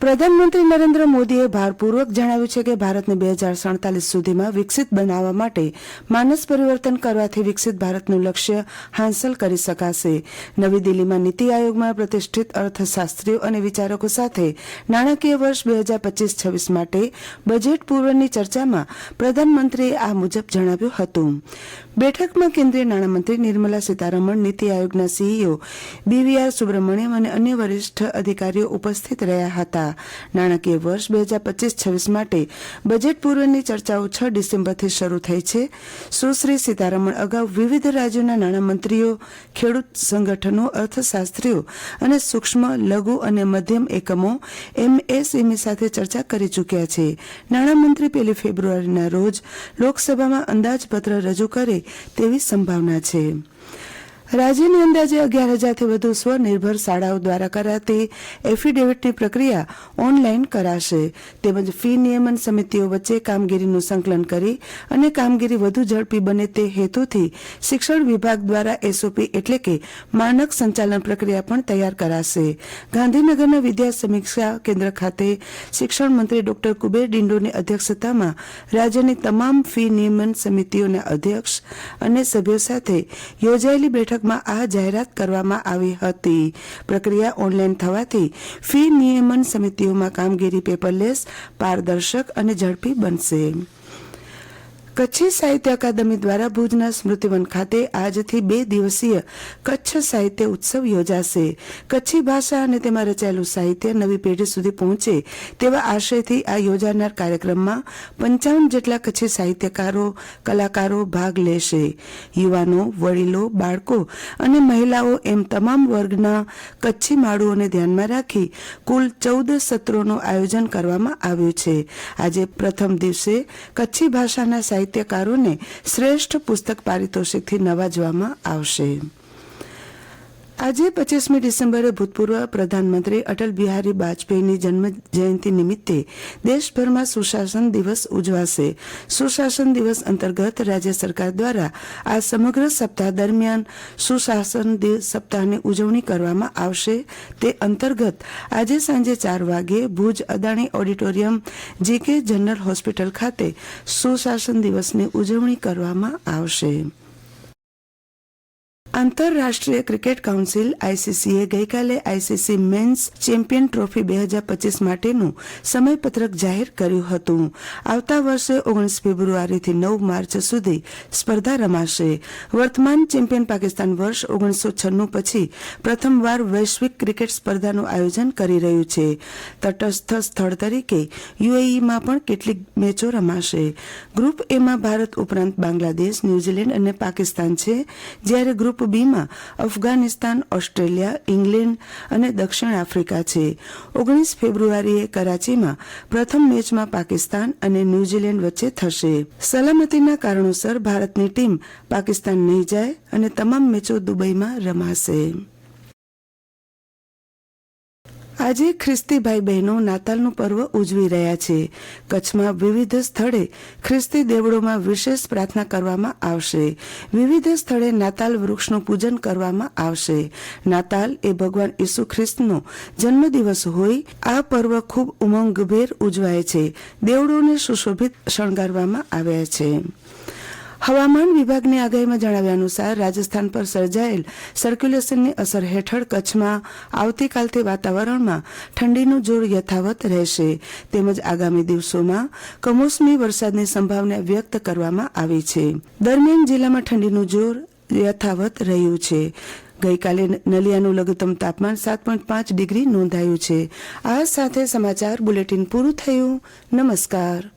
પ્રધાનમંત્રી નરેન્દ્ર મોદીએ ભારપૂર્વક જણાવ્યું છે કે ભારતને બે હજાર સડતાલીસ સુધીમાં વિકસિત બનાવવા માટે માનસ પરિવર્તન કરવાથી વિકસિત ભારતનું લક્ષ્ય હાંસલ કરી શકાશે. નવી દિલ્હીમાં નીતિ આયોગમાં પ્રતિષ્ઠિત અર્થશાસ્ત્રીઓ અને વિચારકો સાથે નાણાકીય વર્ષ બે હજાર પચીસ છવ્વીસ માટે બજેટ પૂર્વની ચર્ચામાં પ્રધાનમંત્રીએ આ મુજબ જણાવ્યું હતું. બેઠકમાં કેન્દ્રીય નાણામંત્રી નિર્મલા સીતારમણ, નીતિ આયોગના સીઈઓ બીવીઆર સુબ્રમણ્યમ અને અન્ય વરિષ્ઠ અધિકારીઓ ઉપસ્થિત રહ્યા હતા. નાણાકીય વર્ષ બે હજાર પચીસ છવ્વીસ માટે બજેટ પૂર્વની ચર્ચાઓ છ ડિસેમ્બરથી શરૂ થઈ છે. સુશ્રી સીતારમણ અગાઉ વિવિધ રાજ્યોના નાણામંત્રીઓ, ખેડૂત સંગઠનો, અર્થશાસ્ત્રીઓ અને સૂક્ષ્મ, લઘુ અને મધ્યમ એકમો એમએસએમઈ સાથે ચર્ચા કરી ચૂક્યા છે. નાણામંત્રી પહેલી ફેબ્રુઆરીના રોજ લોકસભામાં અંદાજપત્ર રજૂ કરે તેવી સંભાવના છે. રાજ્યની અંદાજે અગિયાર હજારથી વધુ સ્વનિર્ભર શાળાઓ દ્વારા કરાતી એફિડેવિટની પ્રક્રિયા ઓનલાઈન કરાશે. તેમજ ફી નિયમન સમિતિઓ વચ્ચે કામગીરીનું સંકલન કરી અને કામગીરી વધુ ઝડપી બને તે હેતુથી શિક્ષણ વિભાગ દ્વારા એસઓપી એટલે કે માનક સંચાલન પ્રક્રિયા પણ તૈયાર કરાશે. ગાંધીનગરના વિદ્યા સમીક્ષા કેન્દ્ર ખાતે શિક્ષણ મંત્રી ડોક્ટર કુબેર ડિંડોની અધ્યક્ષતામાં રાજ્યની તમામ ફી નિયમન સમિતિઓના અધ્યક્ષ અને સભ્યો સાથે યોજાયેલી બેઠક બેઠકમાં આ જાહેરાત કરવામાં આવી હતી. પ્રક્રિયા ઓનલાઈન થવાથી ફી નિયમન સમિતિઓમાં કામગીરી પેપરલેસ, પારદર્શક અને ઝડપી બનશે. કચ્છી સાહિત્ય અકાદમી દ્વારા ભુજના સ્મૃતિવન ખાતે આજથી બે દિવસીય કચ્છ સાહિત્ય ઉત્સવ યોજાશે. કચ્છી ભાષા અને તેમાં રચાયેલું સાહિત્ય નવી પેઢી સુધી પહોંચે તેવા આશયથી આ યોજાનાર કાર્યક્રમમાં પંચાવન જેટલા કચ્છી સાહિત્યકારો, કલાકારો ભાગ લેશે. યુવાનો, વડીલો, બાળકો અને મહિલાઓ એમ તમામ વર્ગના કચ્છી માળુઓને ધ્યાનમાં રાખી કુલ ચૌદ સત્રોનું આયોજન કરવામાં આવ્યું છે. આજે પ્રથમ દિવસે કચ્છી ભાષાના સાહિત્ય સાહિત્યકારોને શ્રેષ્ઠ પુસ્તક પારિતોષિકથી નવાજવામાં આવશે. આજે પચીસમી ડિસેમ્બરે ભૂતપૂર્વ પ્રધાનમંત્રી અટલ બિહારી વાજપેયીની જન્મ જયંતિ નિમિત્તે દેશભરમાં સુશાસન દિવસ ઉજવાશે. સુશાસન દિવસ અંતર્ગત રાજ્ય સરકાર દ્વારા આ સમગ્ર સપ્તાહ દરમિયાન સુશાસન સપ્તાહની ઉજવણી કરવામાં આવશે. તે અંતર્ગત આજે સાંજે ચાર વાગે Bhuj Adani auditorium GK general hospital ખાતે સુશાસન દિવસની ઉજવણી કરવામાં આવશે. આંતરરાષ્ટ્રીય ક્રિકેટ કાઉન્સિલ આઈસીસીએ ગઈકાલે આઈસીસી મેન્સ ચેમ્પિયન ટ્રોફી બે હજાર પચીસ માટેનું સમયપત્રક જાહેર કર્યું હતું. આવતા વર્ષે ઓગણીસ ફેબ્રુઆરીથી નવ માર્ચ સુધી સ્પર્ધા રમાશે. વર્તમાન ચેમ્પિયન પાકિસ્તાન વર્ષ ઓગણીસો છન્નું પછી પ્રથમવાર વૈશ્વિક ક્રિકેટ સ્પર્ધાનું આયોજન કરી રહ્યું છે. તટસ્થ સ્થળ તરીકે યુએઈમાં પણ કેટલીક મેચો રમાશે. ગ્રુપ એમાં ભારત ઉપરાંત બાંગ્લાદેશ, ન્યુઝીલેન્ડ અને પાકિસ્તાન છે. જ્યારે ગ્રુપ બીમાં અફઘાનિસ્તાન, ઓસ્ટ્રેલિયા, ઇંગ્લેન્ડ અને દક્ષિણ આફ્રિકા છે. ઓગણીસ ફેબ્રુઆરીએ કરાચીમાં પ્રથમ મેચમાં પાકિસ્તાન અને ન્યુઝીલેન્ડ વચ્ચે થશે. સલામતીના કારણોસર ભારતની ટીમ પાકિસ્તાન નહીં જાય અને તમામ મેચો દુબઈમાં રમાશે. આજે ખ્રિસ્તી ભાઈ બહેનો નાતાલનું પર્વ ઉજવી રહ્યા છે. કચ્છમાં વિવિધ સ્થળે ખ્રિસ્તી દેવળોમાં વિશેષ પ્રાર્થના કરવામાં આવશે. વિવિધ સ્થળે નાતાલ વૃક્ષનું પૂજન કરવામાં આવશે. નાતાલ એ ભગવાન ઈસુ ખ્રિસ્તનો જન્મદિવસ હોય, આ પર્વ ખૂબ ઉમંગભેર ઉજવાય છે. દેવળોને સુશોભિત શણગારવામાં આવ્યા છે. હવામાન વિભાગની આગાહીમાં જણાવ્યા અનુસાર રાજસ્થાન પર સર્જાયેલ સર્ક્યુલેશનની અસર હેઠળ કચ્છમાં આવતીકાલથી વાતાવરણમાં ઠંડીનું જોર યથાવત રહેશે. તેમજ આગામી દિવસોમાં કમોસમી વરસાદની સંભાવના વ્યક્ત કરવામાં આવી છે. દરમિયાન જિલ્લામાં ઠંડીનું જોર યથાવત રહ્યું છે. ગઈકાલે નલિયાનું લઘુત્તમ તાપમાન સાત પોઈન્ટ પાંચ ડિગ્રી નોંધાયું છે. આ સાથે સમાચાર બુલેટિન પૂરું થયું. નમસ્કાર.